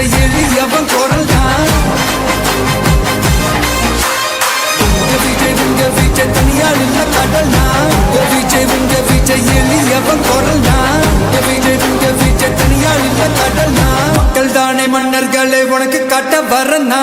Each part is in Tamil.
விஜய் எளியவன் குரல் தான் உங்க விஜய் உங்க விஜய் தனியால் இல்ல கடல் தான் உங்க விஜய் உங்க விஜய் எளியவன் குரல் தான் உங்க விஜய் உங்க விஜய் தனியால் இல்ல கடல் தான் மக்கள் தானே மன்னர்களை உனக்கு கட்ட வரனா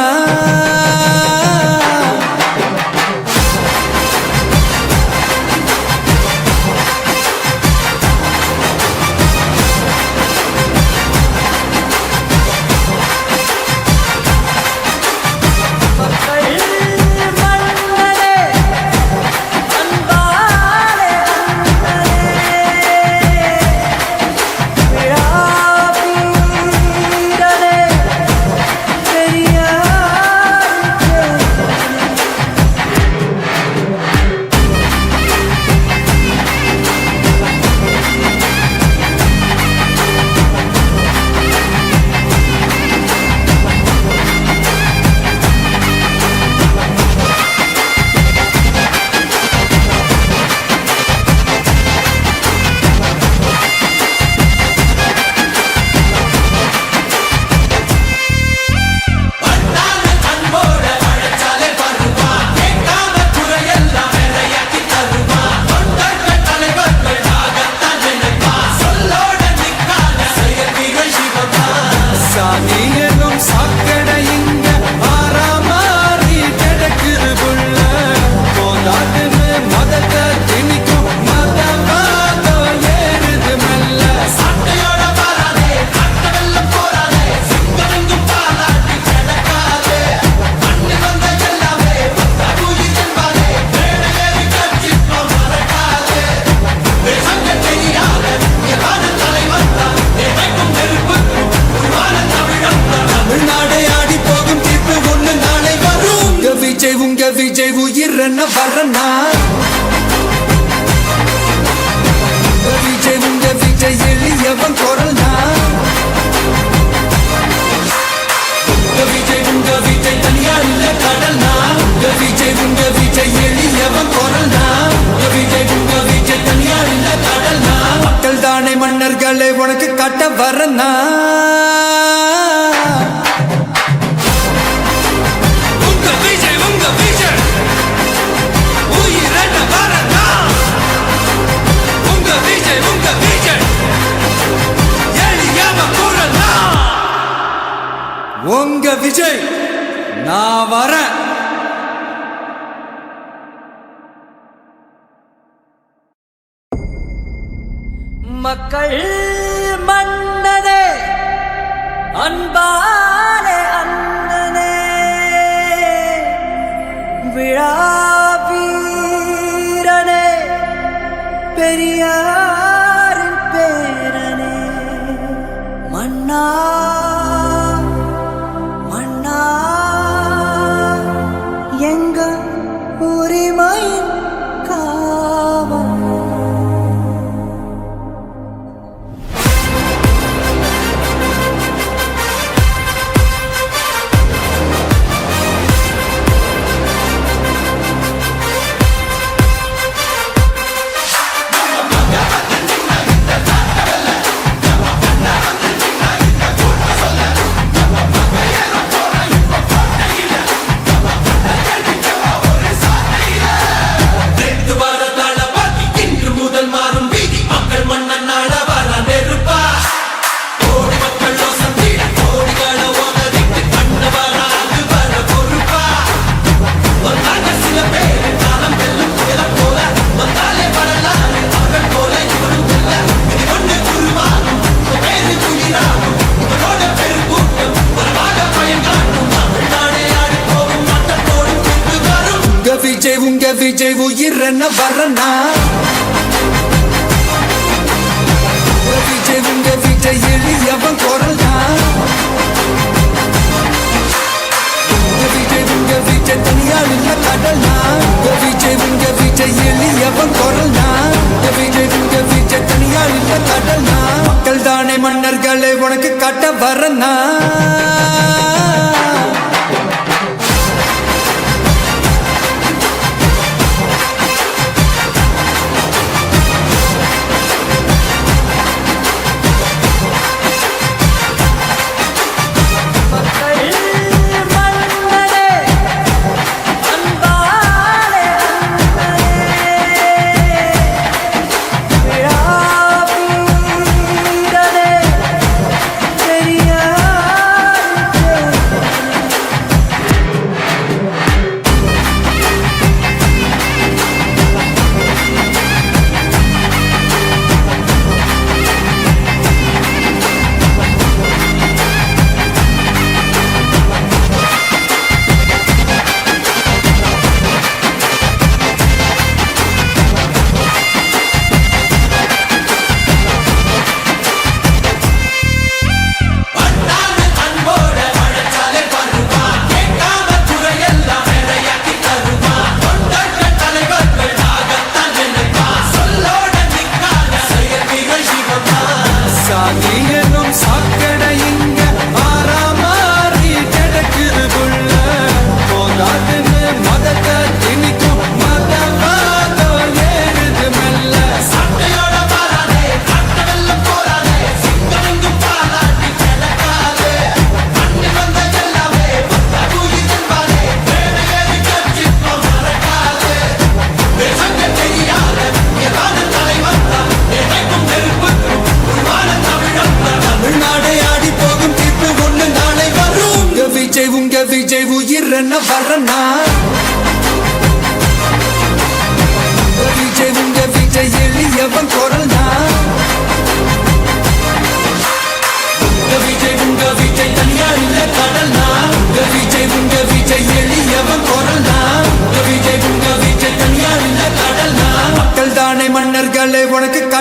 உயிர் என்ன வரனா விஜய் உங்க விஜய் எளியவன் குரல் தான் விஜய் உங்க விஜய் தனியா இல்ல கடல் தான் விஜய் உங்க விஜய் எளியவன் குரல் தான் விஜய் உங்க விஜய் தனியா இல்ல கடல் தான் மக்கள் தானே மன்னர்களை உனக்கு கட்ட வரனா நான் வரேன். மக்கள் மன்னதே அன்பாலே எங்க விஜய் உயிர் என்ன வரனா விஜய் உங்க விஜய் எளியவன் குரல் தான் விஜய் உங்க விஜய் தனியால் இல்ல கடல் தான் விஜய் உங்க விஜய் எளியவன் குரல் தான் விஜய் உங்க விஜய் தனியால் இல்ல கடல் தான் மக்கள் தானே மன்னர்களை உனக்கு கட்ட வரனா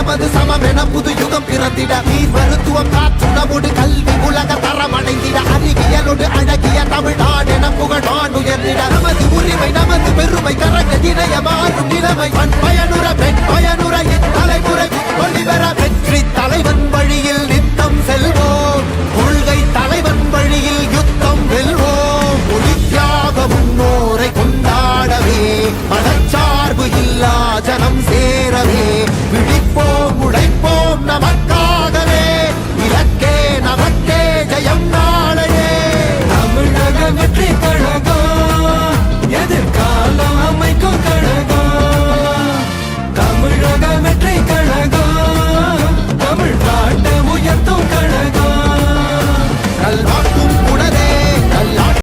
நமது சமமென புது யுகம் பிறந்திட. நீர் மருத்துவம் காற்றுணவோடு கல்வி உலக தரமடைந்திட